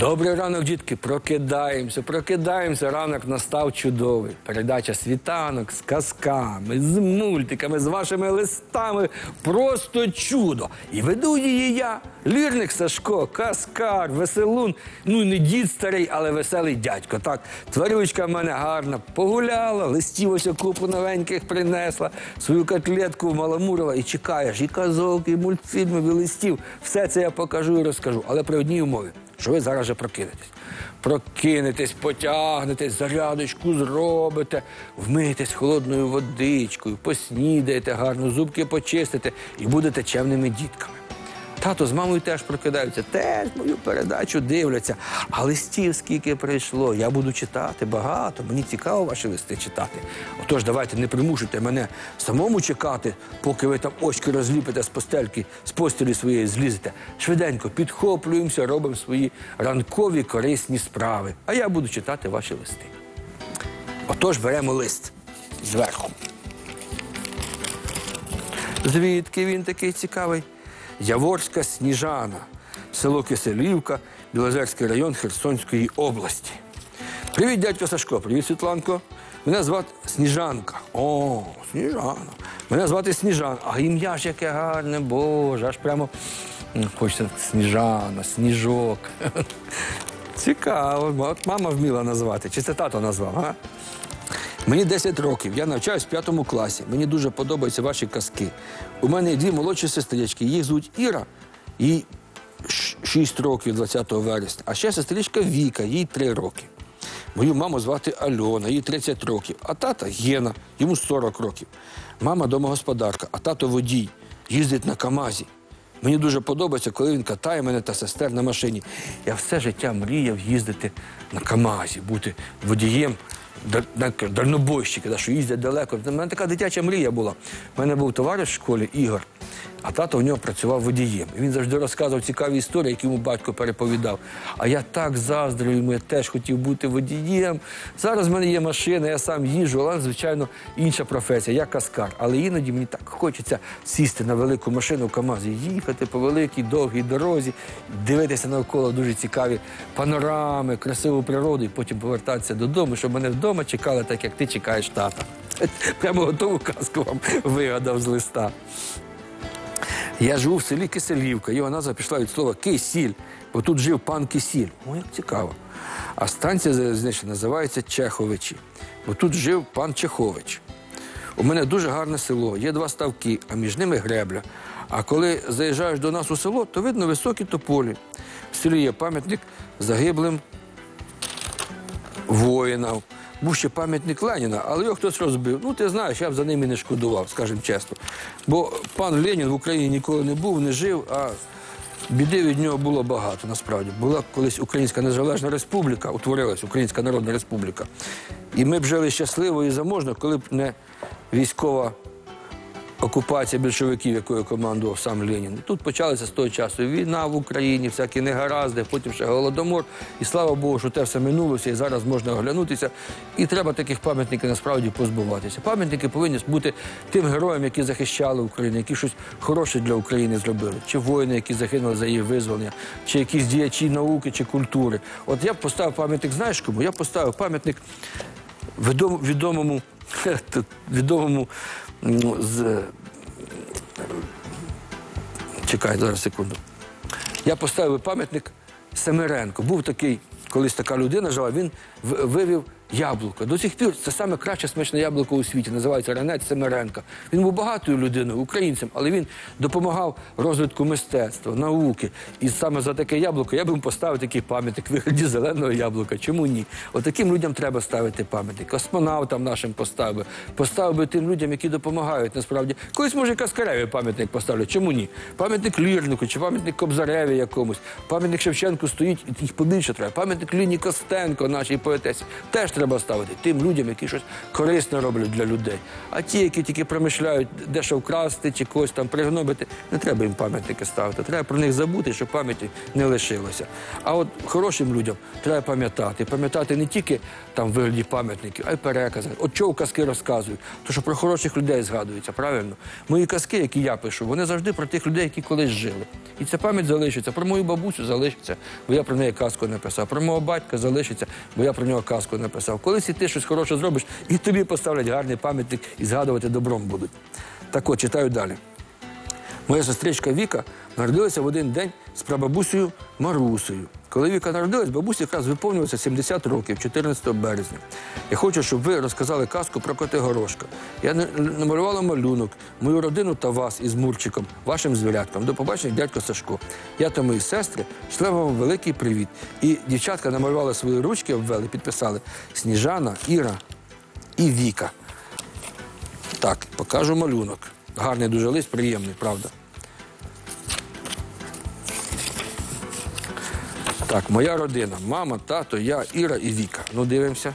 Добрий ранок, дітки. Прокидаємося, прокидаємося. Ранок настав чудовий. Передача світанок з казками, з мультиками, з вашими листами. Просто чудо. І веду її я, лірник Сашко, каскар, веселун. Ну не дід старий, але веселий дядько. Так, тварючка в мене гарна, погуляла, листів ось купу новеньких принесла, свою котлетку маламурила і чекаєш, і казок, і мультфільмів, і листів. Все це я покажу і розкажу. Але при одній умові що ви зараз же прокинетесь. Прокинетесь, потягнетесь, зарядочку зробите, вмиєтесь холодною водичкою, поснідаєте гарно, зубки почистите і будете чемними дітками. Тато з мамою теж прокидаються, теж мою передачу дивляться. А листів скільки прийшло. Я буду читати багато. Мені цікаво ваші листи читати. Отож, давайте не примушуйте мене самому чекати, поки ви там очки розліпите з постельки, з постелі своєї злізете. Швиденько підхоплюємося, робимо свої ранкові корисні справи. А я буду читати ваші листи. Отож, беремо лист зверху. Звідки він такий цікавий? Яворська Сніжана, село Киселівка, Білозерський район Херсонської області. Привіт, дядько Сашко, привіт, Світланко. Мене звати Сніжанка. О, Сніжана. Мене звати Сніжана. А ім'я ж яке гарне, Боже, аж прямо хочеться Сніжана, Сніжок. Цікаво. От мама вміла назвати. Чи це тато назвав, а? Мені 10 років, я навчаюсь в п'ятому класі. Мені дуже подобаються ваші казки. У мене дві молодші сестрички. Їх звуть Іра, їй 6 років 20 вересня. А ще сестричка Віка, їй 3 роки. Мою маму звати Альона, їй 30 років, а тата Гена, йому 40 років. Мама домогосподарка, а тато водій, їздить на Камазі. Мені дуже подобається, коли він катає мене та сестер на машині. Я все життя мріяв їздити на Камазі, бути водієм дальнобойщики, да, що їздять далеко. У мене така дитяча мрія була. У мене був товариш в школі Ігор, а тато в нього працював водієм. І він завжди розказував цікаві історії, які йому батько переповідав. А я так заздрю йому, я теж хотів бути водієм. Зараз в мене є машина, я сам їжджу, але, звичайно, інша професія. Я каскар. Але іноді мені так хочеться сісти на велику машину в КАМАЗі, їхати по великій довгій дорозі, дивитися навколо дуже цікаві панорами, красиву природу, і потім повертатися додому, щоб мене вдома чекали так, як ти чекаєш тата. Прямо готову казку вам вигадав з листа. Я живу в селі Киселівка. Його назва пішла від слова кисіль, бо тут жив пан Кисіль. О, як цікаво. А станція залізнична називається Чеховичі, бо тут жив пан Чехович. У мене дуже гарне село, є два ставки, а між ними гребля. А коли заїжджаєш до нас у село, то видно високі тополі. В селі є пам'ятник загиблим воїнам. Був ще пам'ятник Леніна, але його хтось розбив. Ну, ти знаєш, я б за ними не шкодував, скажімо чесно. Бо пан Ленін в Україні ніколи не був, не жив, а біди від нього було багато, насправді. Була колись Українська Незалежна Республіка, утворилась Українська Народна Республіка. І ми б жили щасливо і заможно, коли б не військова окупація більшовиків, якою командував сам Ленін. Тут почалася з того часу війна в Україні, всякі негаразди, потім ще голодомор. І слава Богу, що те все минулося, і зараз можна оглянутися. І треба таких пам'ятників насправді позбуватися. Пам'ятники повинні бути тим героям, які захищали Україну, які щось хороше для України зробили, чи воїни, які загинули за її визволення, чи якісь діячі науки чи культури. От я б поставив пам'ятник, знаєш кому? Я поставив пам'ятник відомому, відомому з. Чекай, зараз секунду. Я поставив пам'ятник Семеренко. Був такий, колись така людина жила, він вивів яблуко. До сих пір це саме краще смачне яблуко у світі. Називається Ренець Семеренко. Він був багатою людиною, українцем, але він допомагав розвитку мистецтва, науки. І саме за таке яблуко я б йому поставив такий пам'ятник вигляді зеленого яблука. Чому ні? От людям треба ставити пам'ятник. Космонавтам нашим поставив би. Поставив би тим людям, які допомагають насправді. Колись, може, Каскареві пам'ятник поставлю. Чому ні? Пам'ятник Лірнику, чи пам'ятник Кобзареві якомусь, пам'ятник Шевченку стоїть, їх побільше треба. Пам'ятник Ліні Костенко, нашій поетесі. Теж треба ставити? Тим людям, які щось корисне роблять для людей. А ті, які тільки промишляють, дещо вкрасти чи когось там пригнобити, не треба їм пам'ятники ставити. Треба про них забути, щоб пам'яті не лишилося. А от хорошим людям треба пам'ятати. Пам'ятати не тільки там вигляді пам'ятників, а й перекази. От чого казки розказують? То що про хороших людей згадується, правильно? Мої казки, які я пишу, вони завжди про тих людей, які колись жили. І ця пам'ять залишиться. Про мою бабусю залишиться, бо я про неї казку написав. Про мого батька залишиться, бо я про нього казку написав. Колись і ти щось хороше зробиш, і тобі поставлять гарний пам'ятник і згадувати добром будуть. Так от, читаю далі. Моя сестричка Віка народилася в один день з прабабусею Марусею. Коли Віка народилась, бабусі якраз виповнювалося 70 років, 14 березня. Я хочу, щоб ви розказали казку про Котигорошка. Я на- намалювала малюнок, мою родину та вас із Мурчиком, вашим звірятком. До побачення, дядько Сашко. Я та мої сестри шлемо вам великий привіт. І дівчатка намалювали свої ручки, обвели, підписали Сніжана, Іра і Віка. Так, покажу малюнок. Гарний дуже лист, приємний, правда. Так, моя родина. Мама, тато, я, Іра і Віка. Ну, дивимося.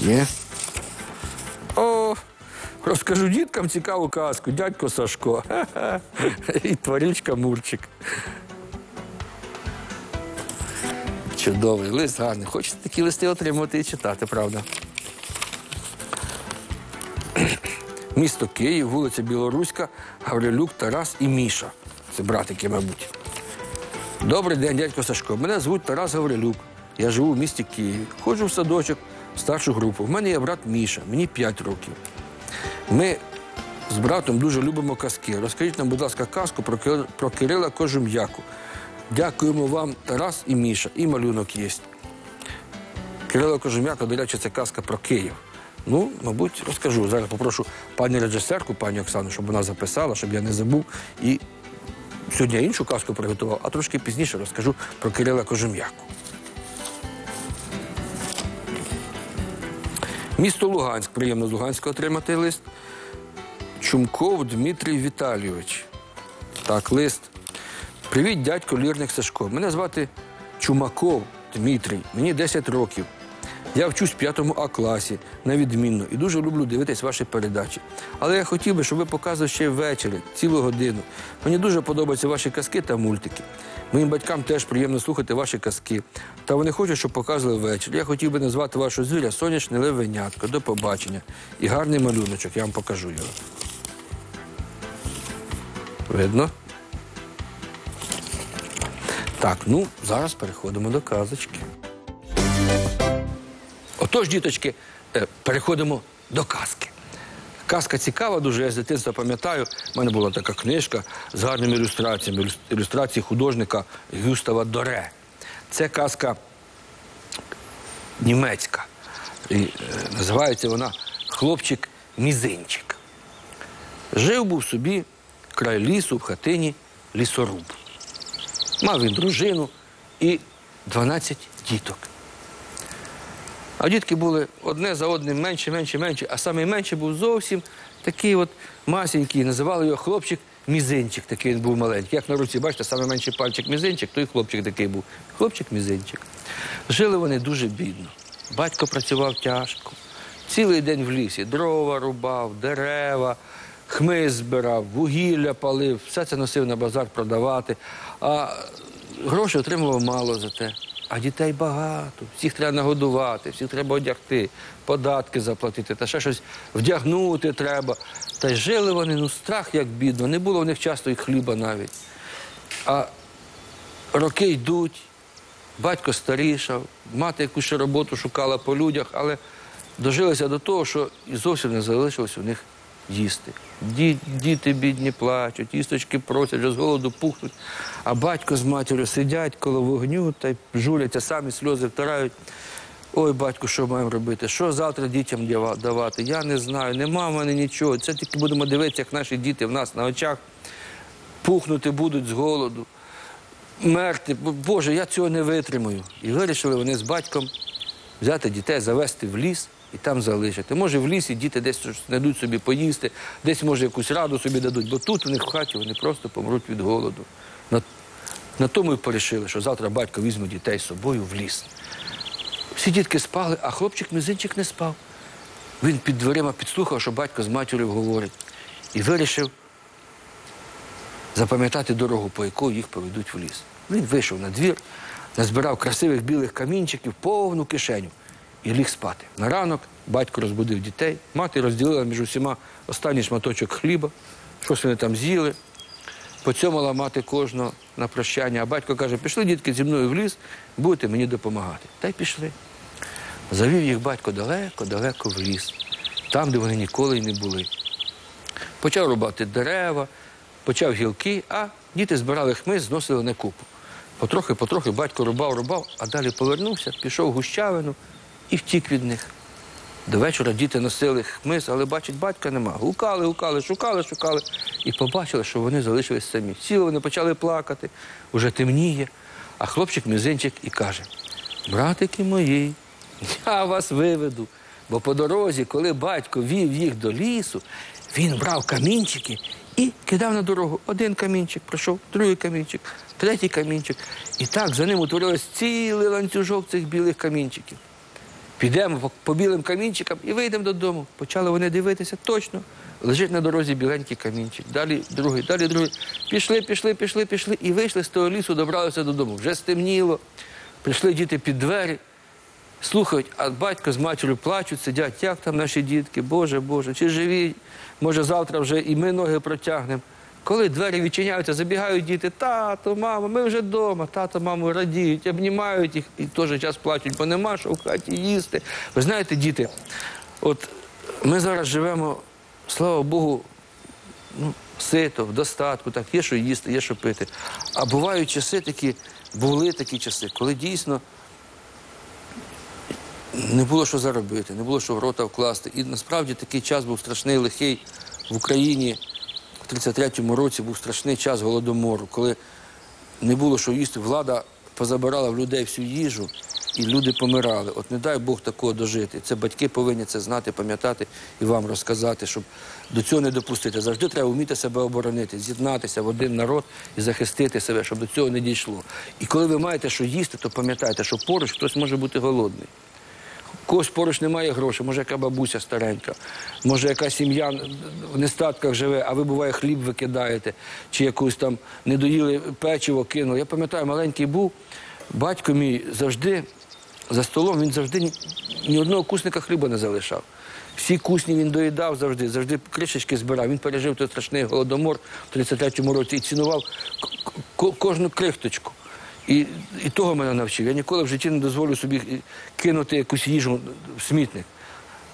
Є. О, розкажу діткам цікаву казку. Дядько Сашко. І тварючка Мурчик. Чудовий лист, гарний. Хочете такі листи отримувати і читати, правда? Місто Київ, вулиця Білоруська, Гаврилюк, Тарас і Міша. Це братики, мабуть. Добрий день, дядько Сашко. Мене звуть Тарас Гаврилюк. Я живу в місті Києві. Ходжу в садочок, в старшу групу. В мене є брат Міша, мені 5 років. Ми з братом дуже любимо казки. Розкажіть нам, будь ласка, казку про, Кир- про Кирила Кожум'яку. Дякуємо вам, Тарас і Міша. І малюнок є. Кирило Кожум'яка, до речі, це казка про Київ. Ну, мабуть, розкажу. Зараз попрошу пані режисерку, пані Оксану, щоб вона записала, щоб я не забув. І сьогодні я іншу казку приготував, а трошки пізніше розкажу про Кирила Кожум'яку. Місто Луганськ. Приємно з Луганська отримати лист. Чумков Дмитрій Віталійович. Так, лист. Привіт, дядько Лірник Сашко. Мене звати Чумаков Дмитрій. Мені 10 років. Я вчусь в 5 А класі на відмінно і дуже люблю дивитись ваші передачі. Але я хотів би, щоб ви показували ще ввечері, цілу годину. Мені дуже подобаються ваші казки та мультики. Моїм батькам теж приємно слухати ваші казки. Та вони хочуть, щоб показували ввечері. Я хотів би назвати вашу звіря сонячне левенятко. До побачення. І гарний малюночок, я вам покажу його. Видно? Так, ну зараз переходимо до казочки. Отож, діточки, е, переходимо до казки. Казка цікава, дуже я з дитинства пам'ятаю. У мене була така книжка з гарними ілюстраціями, ілюстрації художника Гюстава Доре. Це казка німецька. І, е, називається вона Хлопчик Мізинчик. Жив був собі край лісу в хатині лісоруб. Мав він дружину і 12 діток. А дітки були одне за одним менше, менше, менше, а найменший був зовсім такий от масенький, називали його хлопчик мізинчик, такий він був маленький. Як на руці, бачите, найменший пальчик мізинчик, то і хлопчик такий був. Хлопчик мізинчик. Жили вони дуже бідно. Батько працював тяжко. Цілий день в лісі дрова рубав, дерева, хмиз збирав, вугілля палив, все це носив на базар продавати. А грошей отримував мало за те. А дітей багато, всіх треба нагодувати, всіх треба одягти, податки заплатити, та ще щось вдягнути треба. Та й жили вони, ну страх як бідно, не було в них часто і хліба навіть. А роки йдуть, батько старішав, мати якусь ще роботу шукала по людях, але дожилися до того, що і зовсім не залишилось у них їсти. Ді- діти бідні плачуть, їсточки просять, вже з голоду пухнуть, а батько з матір'ю сидять коло вогню та й жуляться, самі сльози втирають. Ой, батько, що маємо робити? Що завтра дітям давати? Я не знаю, нема в мене нічого. Це тільки будемо дивитися, як наші діти в нас на очах пухнути будуть з голоду мерти. Боже, я цього не витримую. І вирішили вони з батьком взяти дітей, завести в ліс і там залишити. Може, в лісі діти десь знайдуть собі поїсти, десь, може, якусь раду собі дадуть, бо тут у них в хаті вони просто помруть від голоду. На, На тому і порішили, що завтра батько візьме дітей з собою в ліс. Всі дітки спали, а хлопчик мізинчик не спав. Він під дверима підслухав, що батько з матір'ю говорить, і вирішив запам'ятати дорогу, по якої їх поведуть в ліс. Він вийшов на двір, назбирав красивих білих камінчиків, повну кишеню і ліг спати. На ранок батько розбудив дітей, мати розділила між усіма останній шматочок хліба, щось вони там з'їли. Поцьомала мати кожного на прощання, а батько каже, пішли дітки зі мною в ліс, будете мені допомагати. Та й пішли. Завів їх батько далеко-далеко в ліс, там, де вони ніколи й не були. Почав рубати дерева, почав гілки, а діти збирали хмиз, зносили на купу. Потрохи, потрохи батько рубав, рубав, а далі повернувся, пішов в гущавину і втік від них. До вечора діти носили хмиз, але бачать, батька нема. Гукали, гукали, шукали, шукали і побачили, що вони залишились самі. Сіли вони почали плакати, уже темніє. А хлопчик мізинчик і каже: братики мої, я вас виведу. Бо по дорозі, коли батько вів їх до лісу, він брав камінчики і кидав на дорогу. Один камінчик пройшов, другий камінчик, третій камінчик. І так за ним утворилось цілий ланцюжок цих білих камінчиків. Підемо по, білим камінчикам і вийдемо додому. Почали вони дивитися точно. Лежить на дорозі біленький камінчик. Далі другий, далі другий. Пішли, пішли, пішли, пішли і вийшли з того лісу, добралися додому. Вже стемніло. Прийшли діти під двері, слухають, а батько з матір'ю плачуть, сидять, як там наші дітки, Боже, Боже, чи живі? Може, завтра вже і ми ноги протягнемо. Коли двері відчиняються, забігають діти, тато, мамо, ми вже вдома, тато, мамо, радіють, обнімають їх і же час плачуть, бо нема що в хаті їсти. Ви знаєте, діти, от ми зараз живемо, слава Богу, ну, сито, в достатку, так, є що їсти, є що пити. А бувають часи такі, були такі часи, коли дійсно не було що заробити, не було що в рота вкласти. І насправді такий час був страшний, лихий в Україні. В 33-му році був страшний час голодомору, коли не було що їсти. Влада позабирала в людей всю їжу, і люди помирали. От не дай Бог такого дожити. Це батьки повинні це знати, пам'ятати і вам розказати, щоб до цього не допустити. Завжди треба вміти себе оборонити, з'єднатися в один народ і захистити себе, щоб до цього не дійшло. І коли ви маєте що їсти, то пам'ятайте, що поруч хтось може бути голодний. Когось поруч немає грошей, може яка бабуся старенька, може яка сім'я в нестатках живе, а ви буває хліб викидаєте, чи якусь там не доїли печиво кинули. Я пам'ятаю, маленький був, батько мій завжди за столом, він завжди ні, одного кусника хліба не залишав. Всі кусні він доїдав завжди, завжди кришечки збирав. Він пережив той страшний голодомор в 33-му році і цінував кожну крихточку. І, і того мене навчив. Я ніколи в житті не дозволю собі кинути якусь їжу в смітник.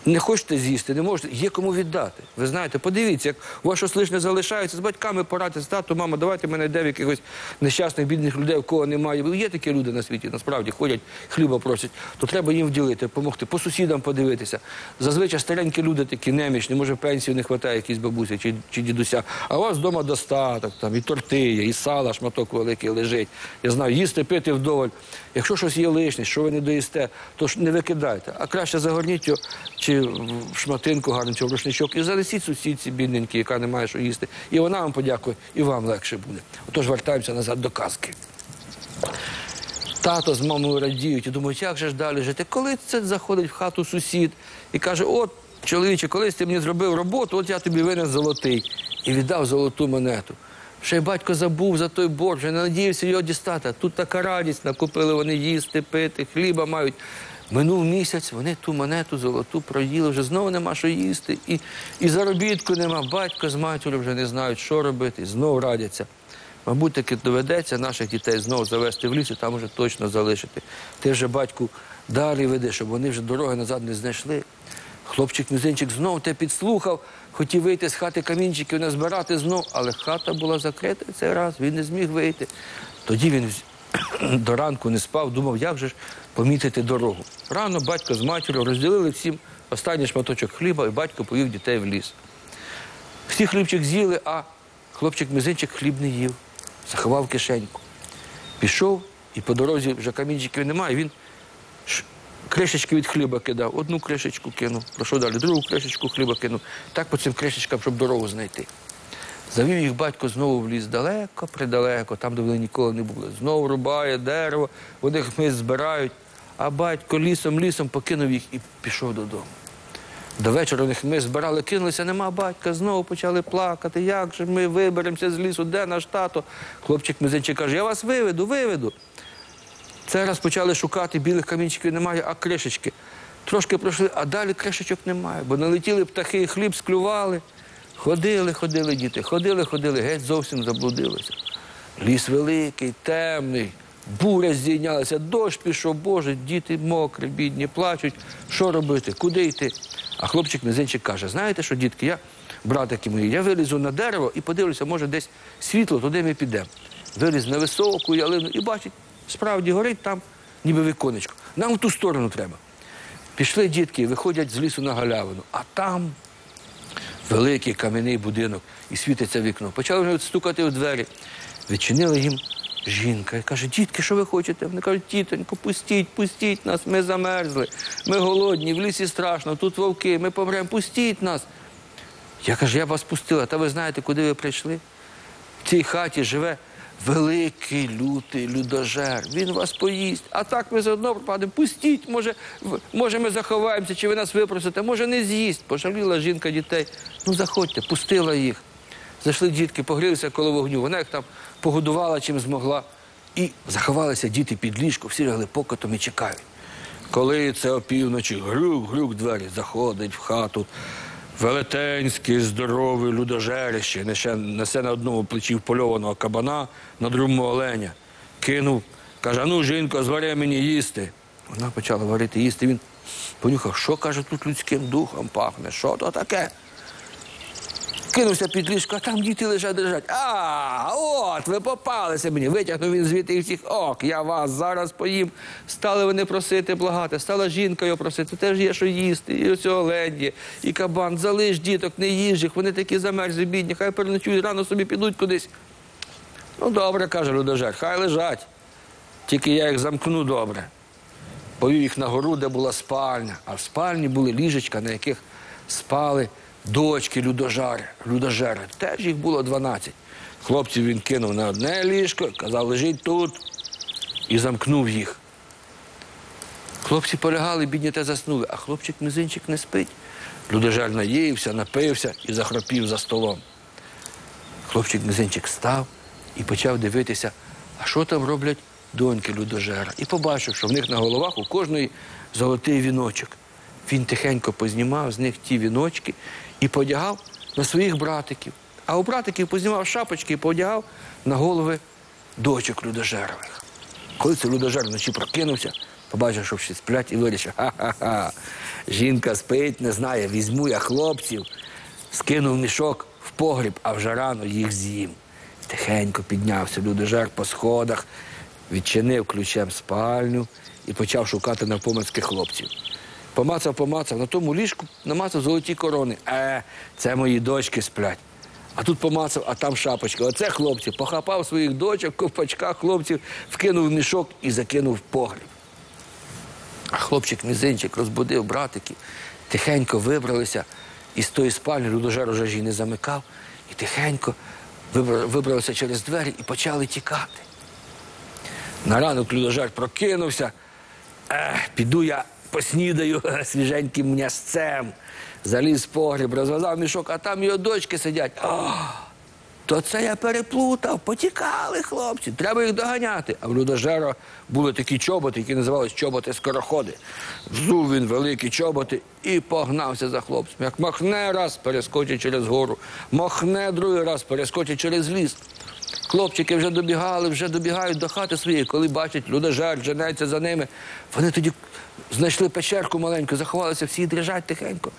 Не хочете з'їсти, не можете, є кому віддати. Ви знаєте, подивіться, як у вас щось лишне залишається, з батьками порадитися, тату, мама, давайте мене де в якихось нещасних, бідних людей, у кого немає. Є такі люди на світі, насправді ходять, хліба просять, то треба їм вділити, допомогти, по сусідам подивитися. Зазвичай старенькі люди такі немічні, може пенсії не вистачає якійсь бабусі чи, чи дідуся. А у вас вдома достаток, там і торти є, і сала, шматок великий лежить. Я знаю, їсти, пити вдоволь. Якщо щось є лишнє, що ви не доїсте, то ж не викидайте. А краще загорніть чи в шматинку гарну, чи в рушничок, і занесіть сусідці бідненькій, яка не має що їсти. І вона вам подякує, і вам легше буде. Отож вертаємося назад до казки. Тато з мамою радіють і думають, як же ж далі жити. Коли це заходить в хату сусід і каже: От, чоловіче, колись ти мені зробив роботу, от я тобі винен золотий. І віддав золоту монету. Ще й батько забув за той борг, вже не надіявся його дістати. Тут така радість, накупили вони їсти, пити, хліба мають. Минув місяць, вони ту монету золоту проїли, вже знову нема що їсти, і, і заробітку нема. Батько з матір'ю вже не знають, що робити, і знову радяться. Мабуть, таки доведеться наших дітей знову завести в ліс і там вже точно залишити. Ти вже батьку далі веди, щоб вони вже дороги назад не знайшли. Хлопчик мізинчик знов те підслухав, хотів вийти з хати камінчиків, не збирати знов, але хата була закрита цей раз, він не зміг вийти. Тоді він до ранку не спав, думав, як же ж помітити дорогу. Рано батько з матір'ю розділили всім останній шматочок хліба, і батько повів дітей в ліс. Всі хлібчик з'їли, а хлопчик мізинчик хліб не їв, заховав кишеньку. Пішов, і по дорозі вже камінчиків немає. Він кришечки від хліба кидав. Одну кришечку кинув, пройшов далі, другу кришечку хліба кинув. Так по цим кришечкам, щоб дорогу знайти. Завів їх батько знову в ліс далеко, придалеко, там, де вони ніколи не були. Знову рубає дерево, вони хмиз збирають, а батько лісом, лісом покинув їх і пішов додому. До вечора них ми збирали, кинулися, нема батька, знову почали плакати. Як же ми виберемося з лісу, де наш тато? Хлопчик мизинчик каже, я вас виведу, виведу. Це раз почали шукати, білих камінчиків немає, а кришечки. Трошки пройшли, а далі кришечок немає, бо налетіли птахи, хліб склювали. Ходили, ходили діти, ходили, ходили, геть зовсім заблудилися. Ліс великий, темний, буря здійнялася, дощ пішов, Боже, діти мокрі, бідні, плачуть. Що робити? Куди йти? А хлопчик мизинчик каже: знаєте що, дітки, я, братики мої, я вилізу на дерево і подивлюся, може, десь світло, туди ми підемо. Виліз на високу ялину і бачить, справді горить там, ніби віконечко. Нам в ту сторону треба. Пішли дітки, виходять з лісу на галявину, а там великий кам'яний будинок і світиться вікно. Почали вони стукати в двері. Відчинила їм жінка і каже: дітки, що ви хочете? Вони кажуть, тітонько, пустіть, пустіть нас, ми замерзли, ми голодні, в лісі страшно, тут вовки, ми помремо, пустіть нас. Я кажу, я вас пустила, та ви знаєте, куди ви прийшли? В цій хаті живе великий лютий людожер. Він вас поїсть. А так ми заодно пропадемо. Пустіть, може, може, ми заховаємося, чи ви нас випросите, може, не з'їсть. Пожаліла жінка дітей. Ну, заходьте, пустила їх. Зайшли дітки, погрілися коло вогню. Вона їх там погодувала чим змогла. І заховалися діти під ліжко, всі лягли покотом і чекають. Коли це опівночі, грюк-грюк двері, заходить в хату. Велетенський, здорове людожерище, несе, несе на одному плечі впольованого кабана, на другому оленя. Кинув, каже, ну, жінко, звари мені їсти. Вона почала варити їсти. Він понюхав, що каже, тут людським духом пахне, що то таке? Кинувся під ліжко, а там діти лежать лежать. А, от, ви попалися мені. Витягнув він звідти всіх. Ок, я вас зараз поїм. Стали вони просити, благати. Стала жінка його просити. Теж є що їсти. І ось олень і кабан. Залиш діток, не їж їх. Вони такі замерзли, бідні. Хай переночують, рано собі підуть кудись. Ну, добре, каже людожер, хай лежать. Тільки я їх замкну добре. Повів їх на гору, де була спальня, а в спальні були ліжечка, на яких спали дочки людожари, людожери. Теж їх було 12. Хлопців він кинув на одне ліжко, казав, лежіть тут, і замкнув їх. Хлопці полягали, бідні те заснули, а хлопчик мизинчик не спить. Людожер наївся, напився і захропів за столом. Хлопчик мизинчик став і почав дивитися, а що там роблять доньки людожера. І побачив, що в них на головах у кожної золотий віночок. Він тихенько познімав з них ті віночки і подягав на своїх братиків. А у братиків познімав шапочки і подягав на голови дочок людожерових. Коли цей людожер вночі прокинувся, побачив, що всі сплять і вирішив, ха-ха-ха, жінка спить, не знає, візьму я хлопців, скинув мішок в погріб, а вже рано їх з'їм. Тихенько піднявся людожер по сходах, відчинив ключем спальню і почав шукати навпомацьких хлопців. Помацав, помацав, на тому ліжку намацав золоті корони. Е, це мої дочки сплять. А тут помацав, а там шапочка. Оце хлопці. Похапав своїх дочок, ковпачка хлопців, вкинув мішок і закинув погріб. А хлопчик мізинчик розбудив братиків, тихенько вибралися із тої спальні, людожер уже ж не замикав, і тихенько вибра- вибралися через двері і почали тікати. На ранок людожер прокинувся. Ех, піду я поснідаю свіженьким м'ясцем. Заліз в погріб, розв'язав мішок, а там його дочки сидять. То це я переплутав, потікали хлопці, треба їх доганяти. А в людожера були такі чоботи, які називались чоботи скороходи. Взув він великі чоботи і погнався за хлопцем. Як махне раз, перескочить через гору, махне другий раз, перескочить через ліс. Хлопчики вже добігали, вже добігають до хати своєї, коли бачать, людожер женеться за ними. Вони тоді знайшли печерку маленьку, заховалися всі дрижать тихенько.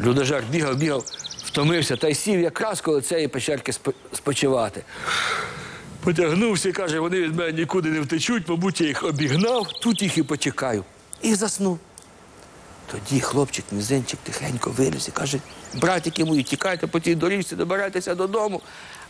Людожер бігав, бігав, втомився та й сів якраз коло цієї печерки спочивати. Потягнувся і каже, вони від мене нікуди не втечуть, мабуть, я їх обігнав, тут їх і почекаю. І заснув. Тоді хлопчик мізинчик тихенько виліз і каже, братики мої, тікайте по тій доріжці, добирайтеся додому.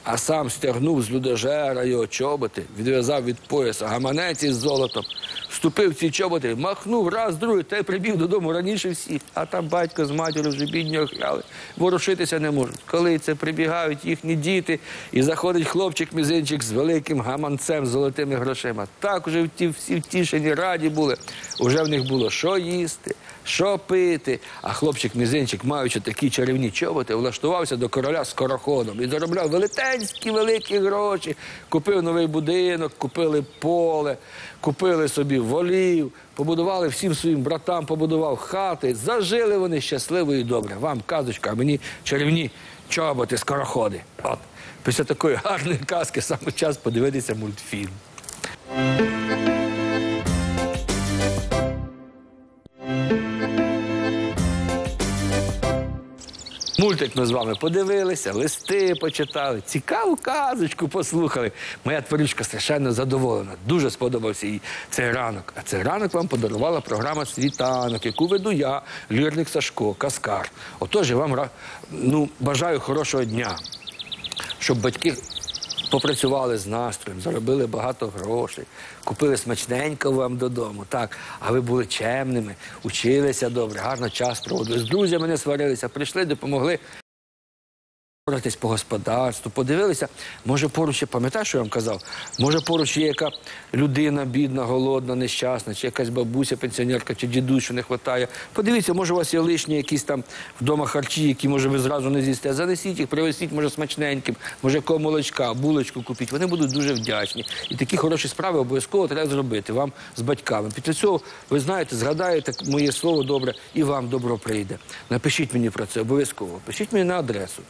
А сам стягнув з людожера його чоботи, відв'язав від пояса гаманець із золотом, вступив в ці чоботи, махнув раз, другий, та й прибіг додому раніше всіх. А там батько з матір'ю вже бідні охляли, ворушитися не можуть. Коли це прибігають їхні діти, і заходить хлопчик-мізинчик з великим гаманцем з золотими грошима. Так уже ті всі втішені, раді були. Уже в них було що їсти, що пити. А хлопчик-мізинчик, маючи такі чарівні чоботи, влаштувався до короля скороходом і заробляв велетенські великі гроші. Купив новий будинок, купили поле, купили собі волів, побудували всім своїм братам, побудував хати. Зажили вони щасливо і добре. Вам казочка, а мені чарівні чоботи, скороходи. От. Після такої гарної казки саме час подивитися мультфільм. Мультик ми з вами подивилися, листи почитали, цікаву казочку послухали. Моя творючка страшенно задоволена. Дуже сподобався їй цей ранок. А цей ранок вам подарувала програма Світанок, яку веду я, лірник Сашко, Каскар. Отож, я вам ну, бажаю хорошого дня, щоб батьки попрацювали з настроєм, заробили багато грошей, купили смачненько вам додому. Так, а ви були чемними, училися добре, гарно час проводили. З друзями не сварилися, прийшли, допомогли. Поратись по господарству, подивилися, може поруч, я пам'ятаю, що я вам казав, може поруч є яка людина бідна, голодна, нещасна, чи якась бабуся, пенсіонерка, чи дідусь, що не вистачає. Подивіться, може у вас є лишні якісь там вдома харчі, які може ви зразу не з'їсте. Занесіть їх, привезіть, може, смачненьким, може якого молочка, булочку купіть. Вони будуть дуже вдячні. І такі хороші справи обов'язково треба зробити вам з батьками. Після цього, ви знаєте, згадаєте моє слово добре, і вам добро прийде. Напишіть мені про це обов'язково. Пишіть мені на адресу.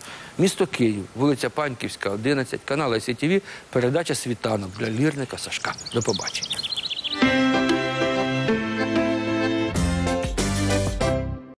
Місто Київ, вулиця Паньківська, 11, канал СІТВ, передача світанок для лірника Сашка. До побачення.